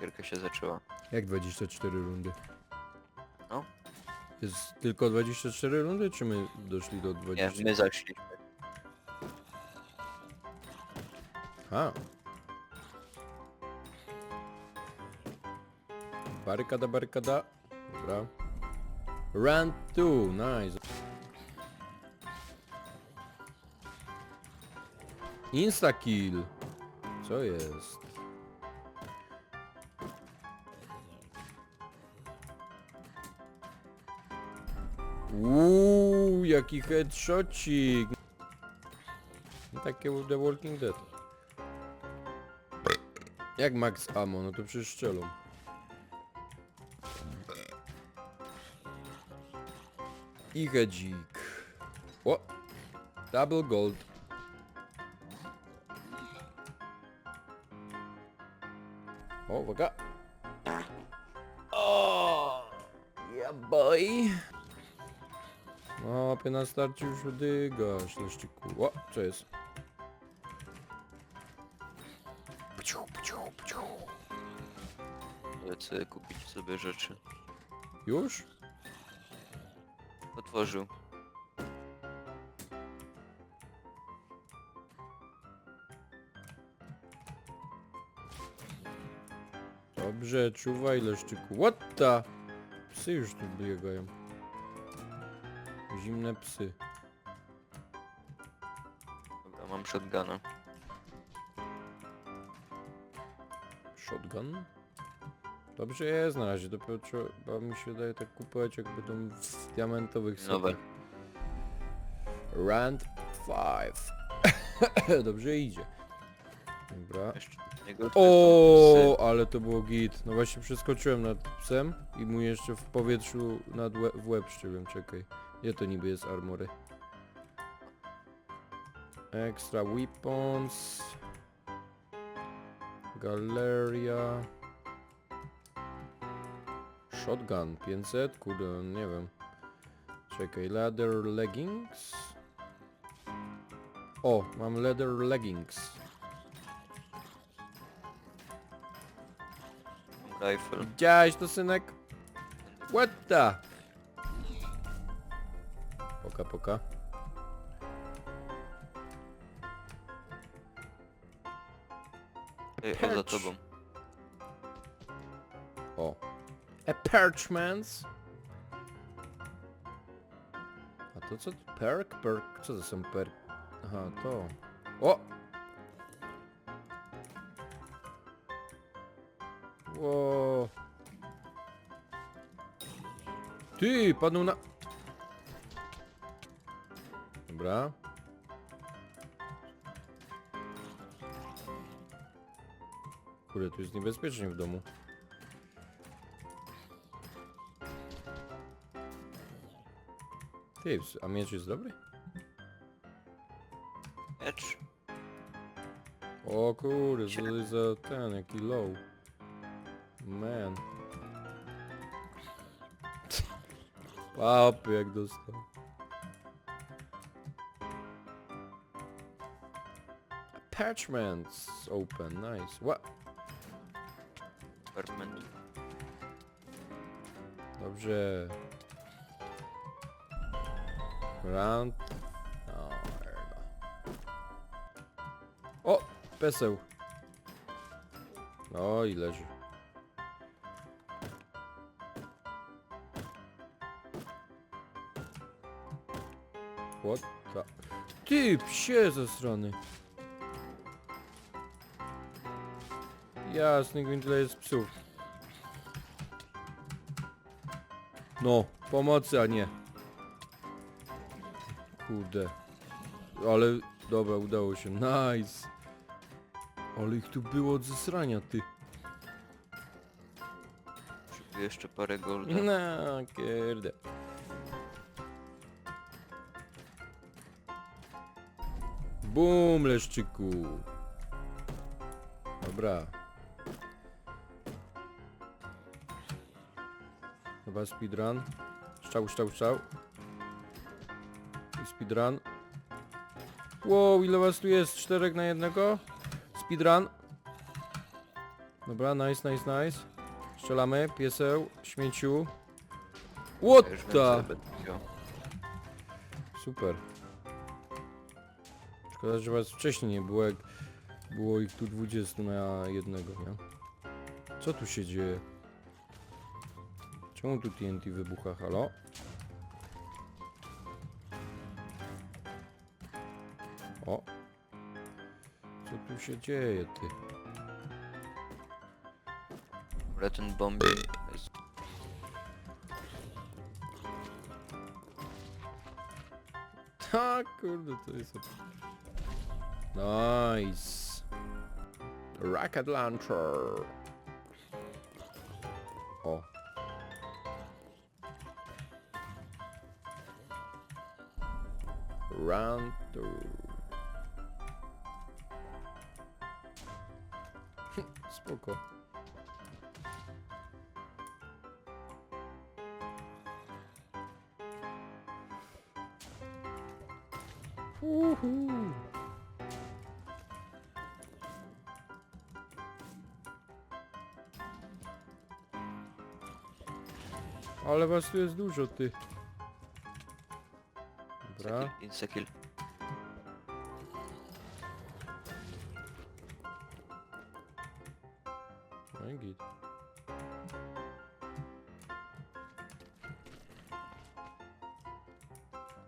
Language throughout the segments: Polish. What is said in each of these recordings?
gierka się zaczęła. Jak 24 rundy? No. Jest tylko 24 rundy, czy my doszli do Nie, 20? my zaszliśmy. A. Barykada, barykada. Dobra. Run 2, nice. Insta kill. Co jest? Uuu, jaki headshotcik. Takie The Walking Dead. Jak max ammo? No to przecież strzelą. I hedzik. O! Double gold. O, uwaga. Łapie na starcie już dygasz, leszczyku. O, co jest? Pciu, pciu, pciu. Lecę kupić sobie rzeczy. Już? Otworzył. Dobrze, czuwaj leszczyku. What the? Psy już tu biegają. Zimne psy. Dobra, mam shotguna. Shotgun? Dobrze jest na razie, dopiero trzeba mi się daje tak kupować jak będą w diamentowych Nowe. setach. Rand 5. Dobrze idzie. Dobra. Jeszcze O, ale to było git. No właśnie przeskoczyłem nad psem i mu jeszcze w powietrzu nad łe w łeb szczyłem, czekaj. Gdzie to niby jest armory? Extra weapons. Galeria. Shotgun 500? Kurde, nie wiem. Czekaj, leather leggings? O, mam leather leggings. Rifle. Widziałeś to, synek? What the? Poka, poka. Ej, o za Perch. tobą. O. Apartments. A to co? Perk? Perk? Co to są perk? Aha, to. O! Ło. Ty, padł na... Dobra. Kurde, tu jest niebezpiecznie w domu. Ty, a miecz jest dobry? Miecz. O kurde, co to jest za ten, jaki low. Man. Papy jak dostał. Attachments open, nice. What? Dobrze. Round. O, ergo. o, peseł. No i leży. What the... Ty, psie ze strony. Jasny gwint, ile jest psów. No, pomocy, a nie. Kurde. Ale, dobra, udało się. Nice. Ale ich tu było od zesrania, ty. Potrzebuję jeszcze parę golda. No, kurde. Bum, leszczyku. Dobra. Chyba speedrun. Szczał, szczał, szczał. I speedrun. Wow, ile was tu jest? Czterech na jednego? Speedrun. Dobra, nice, nice, nice. Strzelamy, pieseł, śmieciu. What wiem, co the? Super. Szkoda, że was wcześniej nie było, jak było ich tu 20 na jednego, nie? Co tu się dzieje? Czemu tu TNT wybucha, halo? O! Co tu się dzieje, ty? Ale ten bombing jest... Tak, kurde, to jest... Nice. Rocket launcher. Spoko. Uhu. Ale was tu jest dużo, ty. Dobra. Insekill. No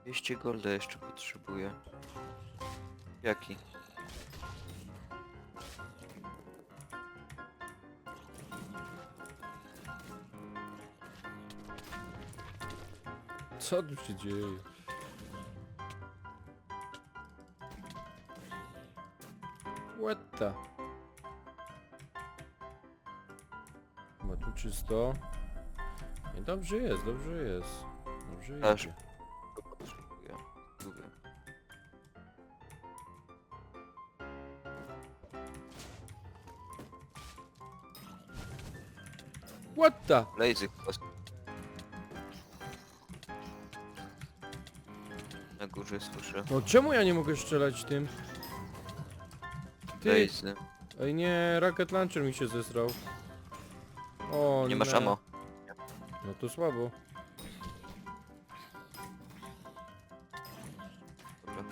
200 golda jeszcze potrzebuję. Jaki? Co tu się dzieje? What the? Ma tu czysto. Nie, dobrze jest, dobrze jest. Dobrze Aż. idzie. What the? Lazy kwas. Na górze słyszę. No czemu ja nie mogę strzelać tym? Ty, Lazy. ej nie, rocket launcher mi się zesrał. O, Nie masz ammo. No to słabo. Dobra.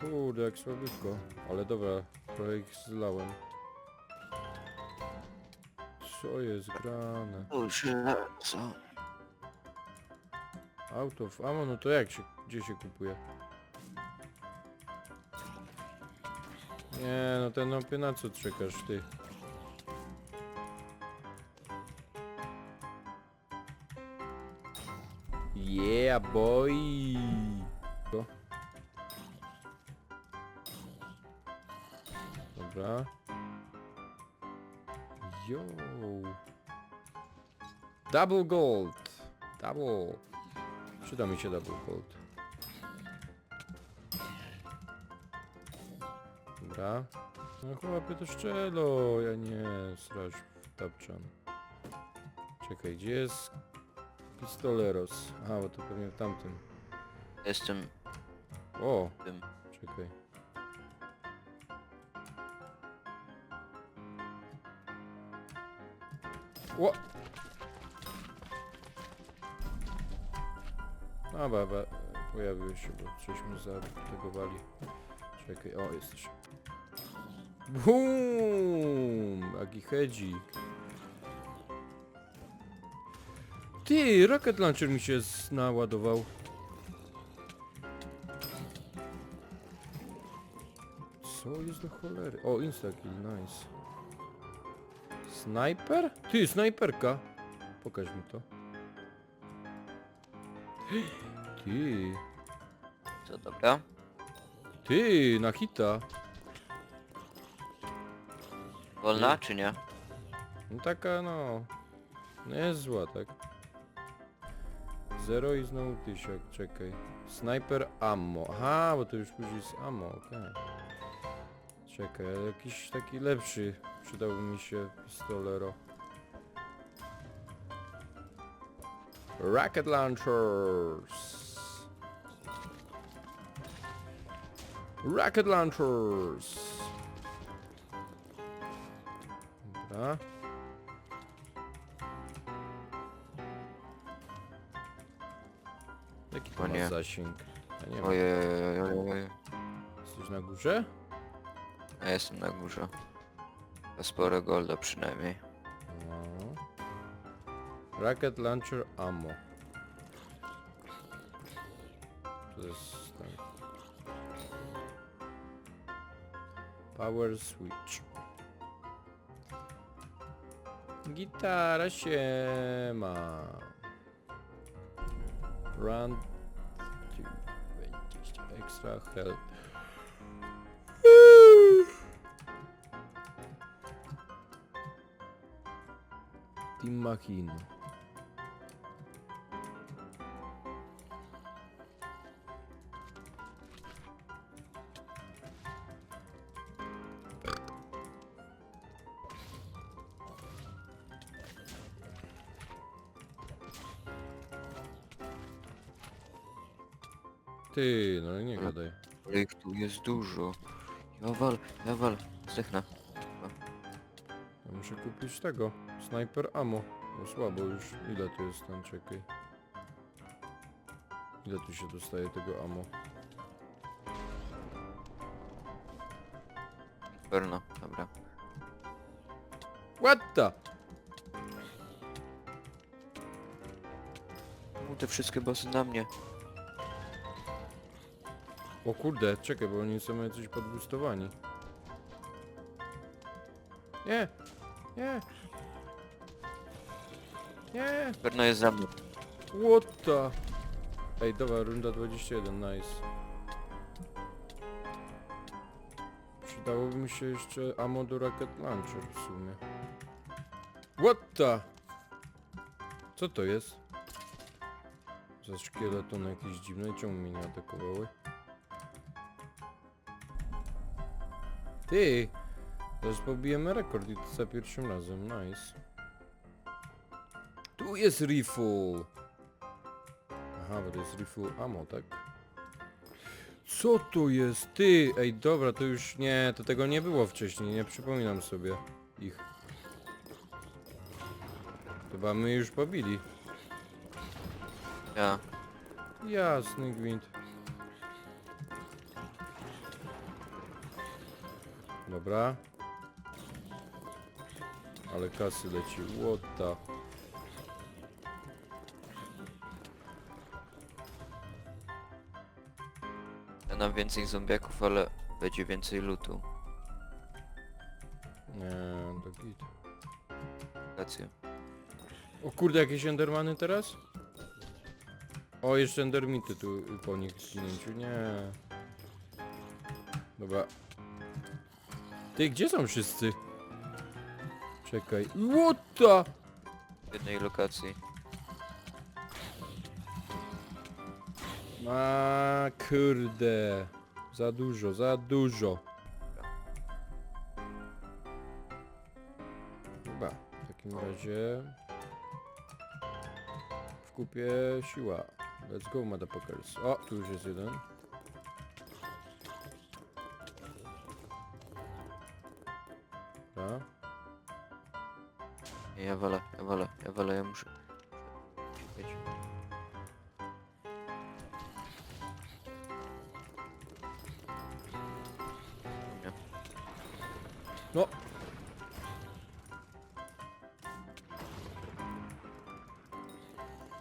Kurde, jak słabiutko. Ale dobra, trochę ich zlałem. Co jest grane? O, co? Out of ammo, no to jak się, gdzie się kupuje? Nie, no ten opie na co czekasz ty? Yeah boy! Dobra. Yo! Double gold! Double! Przyda mi się double gold. Dobra. No chłopie to szczelo, ja nie straż tapczan. Czekaj, gdzie jest pistoleros? A, bo to pewnie w tamtym. Jestem O, tym. czekaj. Ło! A, baba, pojawił się, bo coś mu. Czekaj, o, jesteś. Boom! Jaki hedzik. Ty, rocket launcher mi się naładował. Co jest do cholery? O, instakill, nice. Snajper? Ty, snajperka! Pokaż mi to. Ty, Co dobra? ty, na hita. Wolna czy nie? No taka no... No jest zła, tak? Zero i znowu tysiak, czekaj. Sniper ammo. Aha, bo to już później jest ammo, okej. Czekaj, jakiś taki lepszy przydałby mi się pistolero. Rocket launchers. Rocket launchers. Dobra. Dobra. Jaki to O ma nie. zasięg? Ja nie wiem. Ojej, ojej, ojej. Jesteś na górze? Ja jestem na górze. To sporo golda przynajmniej. No. Rocket Launcher Ammo. To jest. Power Switch. Gitara się ma. Run 20 extra health. Team Machin. Ty, no nie gadaj. Ale ich tu jest dużo. Ja wal, ja wal. Zdechnę. Ja muszę kupić tego. Sniper ammo. No słabo już. Ile tu jest tam? Czekaj. Ile tu się dostaje tego ammo? Perno, dobra. What the? Te wszystkie bossy na mnie. O kurde, czekaj, bo oni są jacyś podbustowani. Nie! Nie! Nie! Perno jest za mną. What the? Ej, dobra, runda 21, nice. Przydałoby mi się jeszcze ammo do Rocket Launcher w sumie. What the? Co to jest? Za szkieletony jakieś dziwne, czemu mnie nie atakowały? Ty! Teraz pobijemy rekord i to za pierwszym razem, nice. Tu jest refull! Aha, bo to jest refull ammo, tak? Co to jest? Ty! Ej, dobra, to już nie, to tego nie było wcześniej, nie przypominam sobie ich. Chyba my już pobili. Ja. Jasny gwint. Dobra. Ale kasy leci, łota. Ja nam więcej zombiaków, ale będzie więcej lutu. Nie, to git. Rację. O kurde, jakieś endermany teraz? O, jeszcze endermity tu po nich zginięciu, nie. Dobra. Ty, gdzie są wszyscy? Czekaj. What the? W jednej lokacji. A kurde. Za dużo, za dużo. Chyba. W takim razie... W kupie siła. Let's go, motherfuckers. O, tu już jest jeden. Dobra. Ja walę, ja walę, ja walę, ja muszę. No.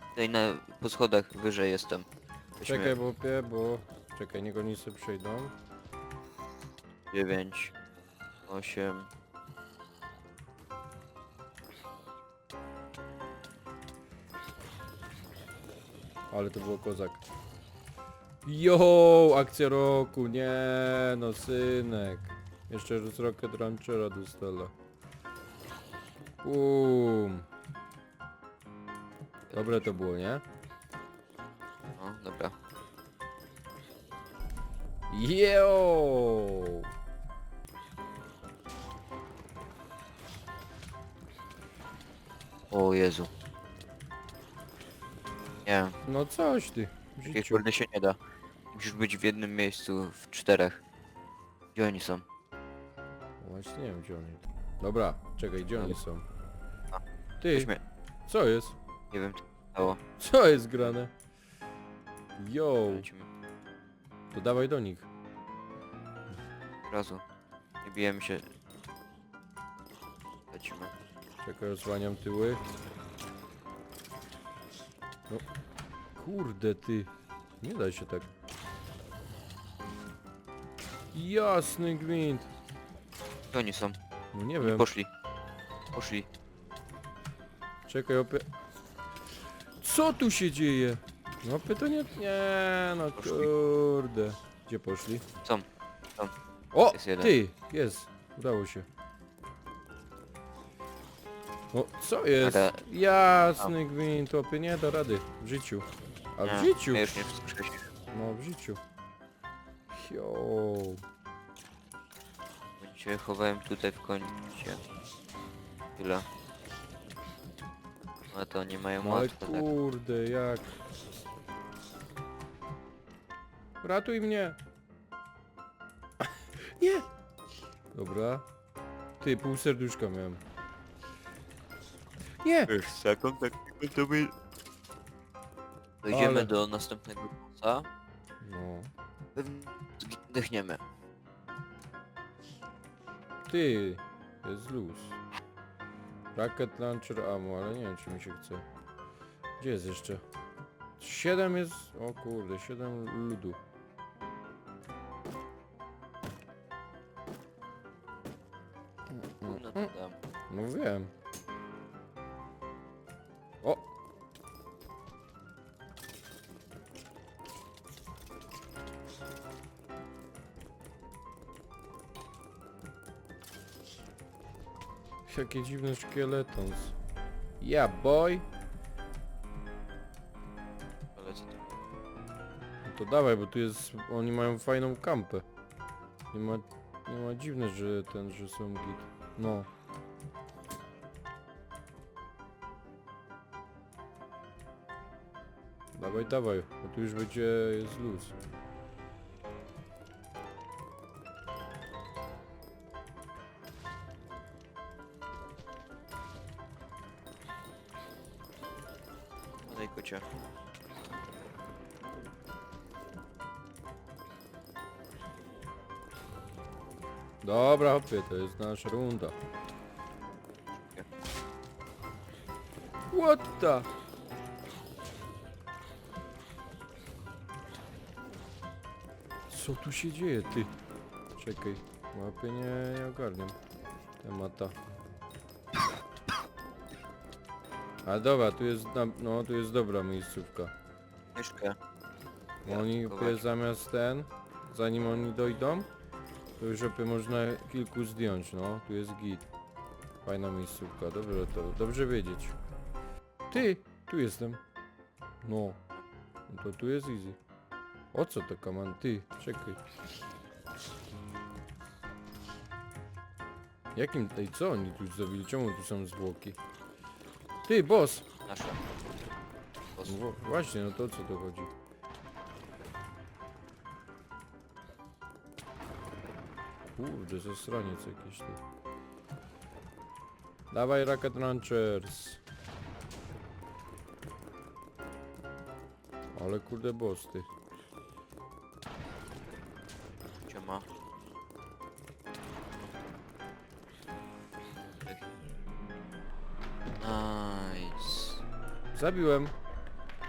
Tutaj na, po schodach wyżej jestem. Weźmy Czekaj, bo pie, bo... Czekaj, niech oni sobie przejdą. 9, 8, Ale to było kozak. Jo, akcja roku, nie no synek. Jeszcze z Rocket Launchera dostala. Bum. Dobre to było, nie? no dobra. Yo! O Jezu. Nie, No coś ty. w takiej życiu. kurde się nie da. Musisz być w jednym miejscu, w czterech. Gdzie oni są? Właśnie nie wiem gdzie oni. Dobra, czekaj, gdzie oni są? Ty, Weźmy. co jest? Nie wiem co się stało. Co jest grane? Yo, Lecimy to dawaj do nich. od razu. Nie bijemy się. Lecimy. Czekaj, osłaniam tyły. No, kurde ty. Nie da się tak. Jasny gwint. Gdzie oni są? No nie wiem. poszli. Poszli. Czekaj, opie... Co tu się dzieje? No pytanie... Nie, no Poszli. kurde. Gdzie poszli? Są. O, Jest jeden. ty! Jest. Udało się. O, co jest? Ale- Jasny gwint, opie, nie da rady. W życiu. A w Nie, życiu? Ja już nie. No, w życiu. Jo. Cię chowałem tutaj w kącie. Chwila. No to nie mają No ale łatwo tak. kurde, jak? Ratuj mnie! Nie! Dobra. Ty, pół serduszka miałem. Nie! Wiesz, sekund, tak to by... Dojdziemy Ale- do następnego bossa. No. Pewnie. Ty! Jest luz. Rocket launcher ammo, ale nie wiem czy mi się chce. Gdzie jest jeszcze? 7 jest... O kurde, 7 ludu. No. No wiem. Jakie dziwne szkieletons. Yeah, boy! No to dawaj, bo tu jest... Oni mają fajną kampę. Nie ma... Nie ma dziwne, że ten, że są git. No. Dawaj, dawaj, bo tu już będzie jest luz. To jest nasza runda. What the? Co tu się dzieje, ty? Czekaj, łapie nie, nie ogarniam temata. A dobra, tu jest, na, no tu jest dobra miejscówka. Myszkę. Ja Oni opie, zamiast ten, zanim oni dojdą, to już opie można kilku zdjąć, no, tu jest git. Fajna miejscówka, dobrze to, dobrze wiedzieć. Ty, tu jestem. No, no to tu jest easy. O co to kaman? Ty, czekaj. Jakim, tej co oni tu zrobili? Czemu tu są zwłoki? Ty, boss! Nasza. Boss. No, właśnie, no to o co to chodzi? Kurde, zasraniec jakiś tu. Dawaj Rocket Launchers. Ale kurde boss ty. Ciema. Nice. Zabiłem.